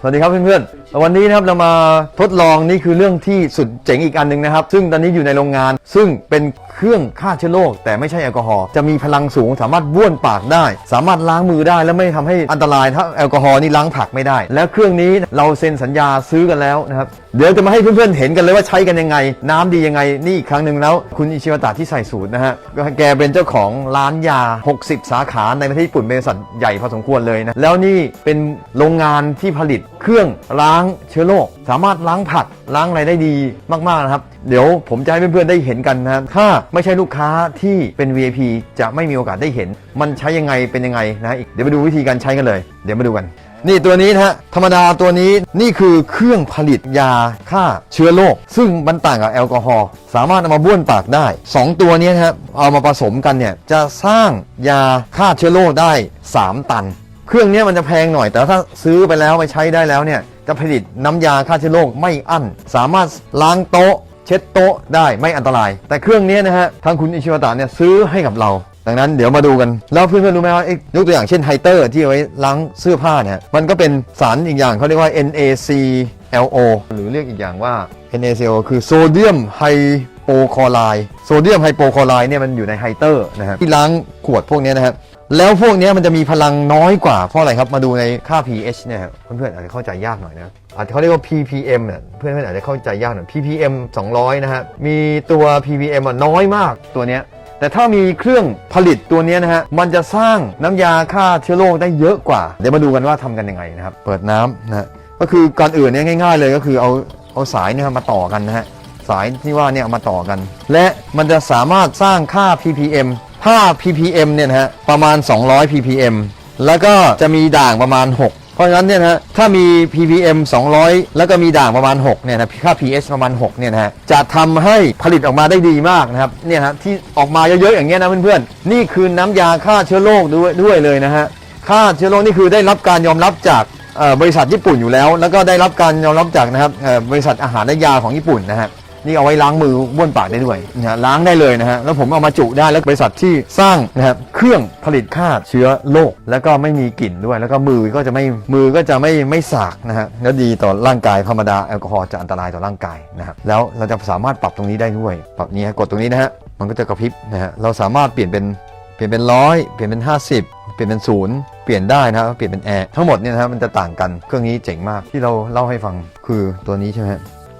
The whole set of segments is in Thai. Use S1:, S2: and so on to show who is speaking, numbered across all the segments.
S1: สวัสดีครับเพื่อนๆ วันนี้นะครับเรามาทดลองนี่คือเรื่องที่สุดเจ๋งอีกอันหนึ่งนะครับ ซึ่งตอนนี้อยู่ในโรงงาน ซึ่งเป็นเครื่องฆ่าเชื้อโรคแต่ไม่ใช่แอลกอฮอล์จะมีพลังสูงสามารถบ้วนปากได้ สามารถล้างมือได้และไม่ทำให้อันตรายถ้าแอลกอฮอล์นี่ล้างผักไม่ได้ แล้วเครื่องนี้เราเซ็นสัญญาซื้อกันแล้วนะครับเดี๋ยวจะมาให้เพื่อนๆเห็นกันเลยว่าใช้กันยังไง น้ำดียังไงนี่อีกครั้งหนึ่งแล้ว คุณอิชิวตะที่ใส่สูตรนะฮะแกเป็นเจ้าของร้านยา 60 สาขาในประเทศญี่ปุ่นเป็นบริษัทใหญ่พอสมควรเลยนะแล้วนี่เป็นโรงงานที่ผลิต เครื่องล้างเชื้อโรคสามารถล้างผักล้างอะไรได้ดีมากๆนะครับ เดี๋ยวผมจะให้เพื่อนๆได้เห็นกันนะถ้าไม่ใช่ลูกค้าที่เป็น VIP จะไม่มีโอกาสได้เห็น มันใช้ยังไงเป็นยังไงนะอีกเดี๋ยวมาดูวิธีการใช้กันเลย เดี๋ยวมาดูกัน นี่ตัวนี้นะฮะธรรมดาตัวนี้นี่คือเครื่องผลิตยาฆ่าเชื้อโรคซึ่งมันต่างกับแอลกอฮอล์สามารถเอามาบ้วนปากได้ 2 ตัวนี้นะครับเอามาผสมกันเนี่ยจะสร้างยาฆ่าเชื้อโรคได้ 3 ตัน เครื่องนี้มันจะแพงหน่อย แต่ถ้าซื้อไปแล้วไปใช้ได้แล้วเนี่ยจะผลิตน้ำยาฆ่าเชื้อโรคไม่อั้น สามารถล้างโต๊ะ เช็ดโต๊ะได้ไม่อันตราย แต่เครื่องนี้นะฮะทางคุณอิชิวตะเนี่ยซื้อให้กับเรา ดังนั้นเดี๋ยวมาดูกัน แล้วเพื่อนๆรู้ไหมว่ายกตัวอย่างเช่นไฮเตอร์ที่เอาไว้ล้างเสื้อผ้าเนี่ยมันก็เป็นสารอีกอย่างเขาเรียกว่า NaClO หรือเรียกอีกอย่างว่า NaClO คือโซเดียมไฮโปคลอไรด์โซเดียมไฮโปคลอไรด์เนี่ยมันอยู่ในไฮเตอร์นะครับที่ล้างขวดพวกนี้นะครับ แล้วพวกนี้มันจะมีพลังน้อยกว่าเพราะอะไรครับ มาดูในค่า pH เนี่ยครับเพื่อนๆอาจจะเข้าใจยากหน่อยนะอาจจะเขาเรียกว่า ppm เนี่ยเพื่อนๆอาจจะเข้าใจยากหน่อย ppm 200 นะฮะมีตัว ppm น้อยมากตัวเนี้ยแต่ถ้ามีเครื่องผลิตตัวนี้นะฮะ มันจะสร้างน้ำยาฆ่าเชื้อโรคได้เยอะกว่า เดี๋ยวมาดูกันว่าทำกันยังไงนะครับ เปิดน้ำนะฮะก็คือก่อนอื่นเนี่ยง่าย ๆ เลยก็คือเอาเอาสายเนี่ยมาต่อกันนะฮะ สายที่ว่าเนี่ยมาต่อกัน และมันจะสามารถสร้างค่า ppm ค่า ppm เนี่ยนะฮะประมาณ 200 ppm แล้วก็จะมีด่างประมาณ 6 เพราะฉะนั้นเนี่ยนะฮะถ้ามี ppm 200 แล้วก็มีด่างประมาณ 6 เนี่ยนะค่า pH ประมาณ 6 เนี่ยนะฮะจะทำให้ผลิตออกมาได้ดีมากนะครับเนี่ยฮะที่ออกมาเยอะๆอย่างเงี้ยนะเพื่อนๆ นี่คือน้ำยาฆ่าเชื้อโรคด้วยด้วยเลยนะฮะฆ่าเชื้อโรคนี่คือได้รับการยอมรับจากบริษัทญี่ปุ่นอยู่แล้ว แล้วก็ได้รับการยอมรับจากนะครับบริษัทอาหารและยาของญี่ปุ่นนะฮะ นี่เอาไว้ล้างมือบ้วนปากได้ด้วยนะฮะล้างได้เลยนะฮะแล้วผมเอามาจุได้แล้วบริษัทที่สร้างนะครับเครื่องผลิตฆ่าเชื้อโรคแล้วก็ไม่มีกลิ่นด้วย แล้วก็มือก็จะไม่มือก็จะไม่ไม่สากนะฮะแล้วดีต่อร่างกายธรรมดาแอลกอฮอล์จะอันตรายต่อร่างกายนะครับแล้วเราจะสามารถปรับตรงนี้ได้ด้วยปรับนี้กดตรงนี้นะฮะมันก็จะกระพริบนะฮะเราสามารถเปลี่ยนเป็นเปลี่ยนเป็นร้อยเปลี่ยนเป็น 50 เปลี่ยนเป็นศูนย์เปลี่ยนได้นะครับเปลี่ยนเป็นแอร์ทั้งหมดเนี่ยนะครับมันจะต่างกันเครื่องนี้เจ๋งมากที่เราเล่าให้ฟังคือตัวนี้ใช่ไหม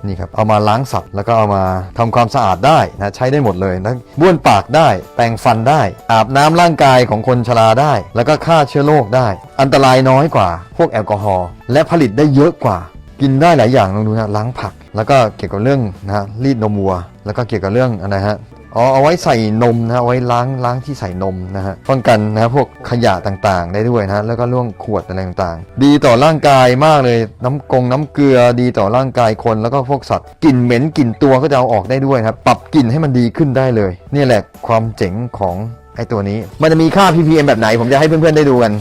S1: นี่ครับเอามาล้างสัตว์แล้วก็เอามาทำความสะอาดได้นะใช้ได้หมดเลยนะบ้วนปากได้ แปรงฟันได้ อาบน้ำร่างกายของคนชราได้ แล้วก็ฆ่าเชื้อโรคได้ อันตรายน้อยกว่า พวกแอลกอฮอล์และผลิตได้เยอะกว่า กินได้หลายอย่างลองดูนะล้างผัก แล้วก็เกี่ยวกับเรื่องนะฮะรีดนมวัว แล้วก็เกี่ยวกับเรื่องอะไรฮะ อ๋อเอาไว้ใส่นมนะฮะเอาไว้ล้างล้างที่ใส่นมนะฮะป้องกันนะฮะพวกขยะต่างๆ ได้ด้วยนะแล้วก็เรื่องขวดอะไรต่างๆ ดีต่อร่างกายมากเลยน้ำกงน้ำเกลือดีต่อร่างกายคนแล้วก็พวกสัตว์กลิ่นเหม็นกลิ่นตัวก็จะเอาออกได้ด้วยนะครับปรับกลิ่นให้มันดีขึ้นได้เลยนี่แหละความเจ๋งของไอ้ตัวนี้ มันจะมีค่า ppm แบบไหน ผมจะให้เพื่อนๆได้ดูกัน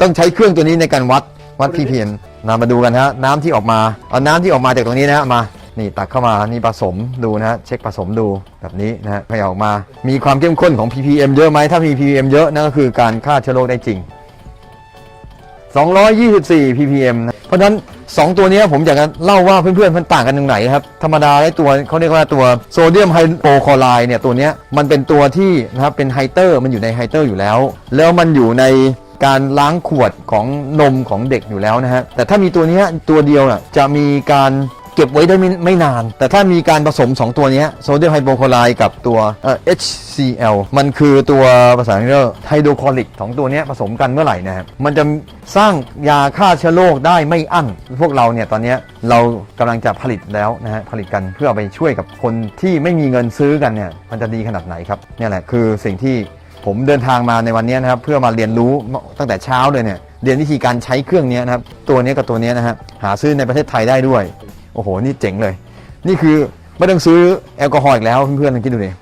S1: ต้องใช้เครื่องตัวนี้ในการวัดวัด ppm นะมาดูกันฮะน้ำที่ออกมาเอาน้ำที่ออกมาจากตรงนี้นะฮะมา นี่ตักเข้ามานี่ผสมดูนะฮะเช็คผสมดูแบบนี้นะฮะให้ออกมา มีความเข้มข้นของ ppm เยอะไหมถ้ามี ppm เยอะนั่นก็คือการฆ่าเชื้อโรคได้จริง 224 ppm นะเพราะฉะนั้น 2 ตัวนี้ผมอยากจะเล่าว่าเพื่อนๆมันต่างกันตรงไหนครับ ธรรมดาไอ้ตัวเขาเรียกว่าตัวโซเดียมไฮโปคลอไรด์เนี่ยตัวนี้มันเป็นตัวที่นะครับเป็นไฮเตอร์มันอยู่ในไฮเตอร์อยู่แล้ว แล้วมันอยู่ในการล้างขวดของนมของเด็กอยู่แล้วนะฮะแต่ถ้ามีตัวนี้ตัวเดียวน่ะจะมีการ เก็บไว้ได้ไม่ไม่นาน แต่ถ้ามีการผสม 2 ตัวนี้โซเดียมไฮโปคลอไรด์กับตัวเอ่อ HCl มันคือตัวภาษาอังกฤษไฮโดรคลอริกสองตัวนี้ผสมกันเมื่อไหร่นะครับมันจะสร้างยาฆ่าเชื้อโรคได้ไม่อั้น พวกเราเนี่ยตอนนี้เรากำลังจะผลิตแล้วนะฮะผลิตกันเพื่ออไปช่วยกับคนที่ไม่มีเงินซื้อกันเนี่ยมันจะดีขนาดไหนครับเนี่ยแหละคือสิ่งที่ผมเดินทางมาในวันนี้นะครับเพื่อมาเรียนรู้ตั้งแต่เช้าเลยเนี่ยเรียนวิธีการใช้เครื่องนี้นะครับตัวนี้กับตัวนี้นะฮะหาซื้อในประเทศไทยได้ด้วย โอ้โห นี่เจ๋งเลย นี่คือไม่ต้องซื้อแอลกอฮอล์อีกแล้วเพื่อนๆลองคิดดูดิ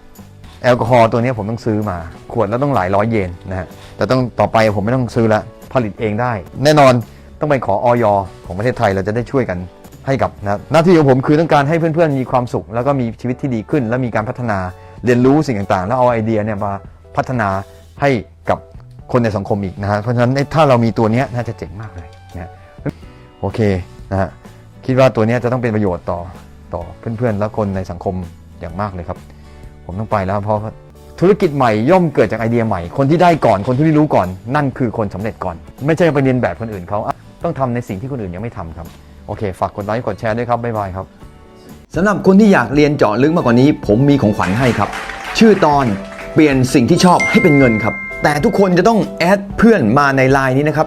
S1: แอลกอฮอล์ตัวนี้ผมต้องซื้อมา ขวดแล้วต้องหลายร้อยเยนนะฮะแต่ต้องต่อไปผมไม่ต้องซื้อละผลิตเองได้ แน่นอนต้องไปขอออยของประเทศไทยเราจะได้ช่วยกันให้กับนะหน้าที่ของผมคือต้องการให้เพื่อนๆมีความสุข แล้วก็มีชีวิตที่ดีขึ้น และมีการพัฒนาเรียนรู้สิ่งต่างๆ แล้วเอาไอเดียเนี่ยมาพัฒนาให้กับคนในสังคมอีกนะฮะเพราะฉะนั้นถ้าเรามีตัวนี้น่าจะเจ๋งมากเลยนะฮะโอเคนะฮะ คิดว่าตัวนี้จะต้องเป็นประโยชน์ต่อต่อเพื่อนๆ และคนในสังคมอย่างมากเลยครับ ผมต้องไปแล้วเพราะธุรกิจใหม่ย่อมเกิดจากไอเดียใหม่ คนที่ได้ก่อนคนที่รู้ก่อน นั่นคือคนสำเร็จก่อน ไม่ใช่ไปเรียนแบบคนอื่นเขาต้องทำในสิ่งที่คนอื่นยังไม่ทำครับ โอเค ฝากกดไลค์กดแชร์ด้วยครับบ๊ายบายครับ
S2: สำหรับคนที่อยากเรียนเจาะลึกมากกว่านี้ ผมมีของขวัญให้ครับ ชื่อตอนเปลี่ยนสิ่งที่ชอบให้เป็นเงินครับ แต่ทุกคนจะต้องแอดเพื่อนมาในไลน์นี้นะครับ